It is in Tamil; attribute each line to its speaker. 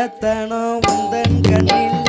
Speaker 1: கள்ளத்தனம் உந்தன் கண்ணில்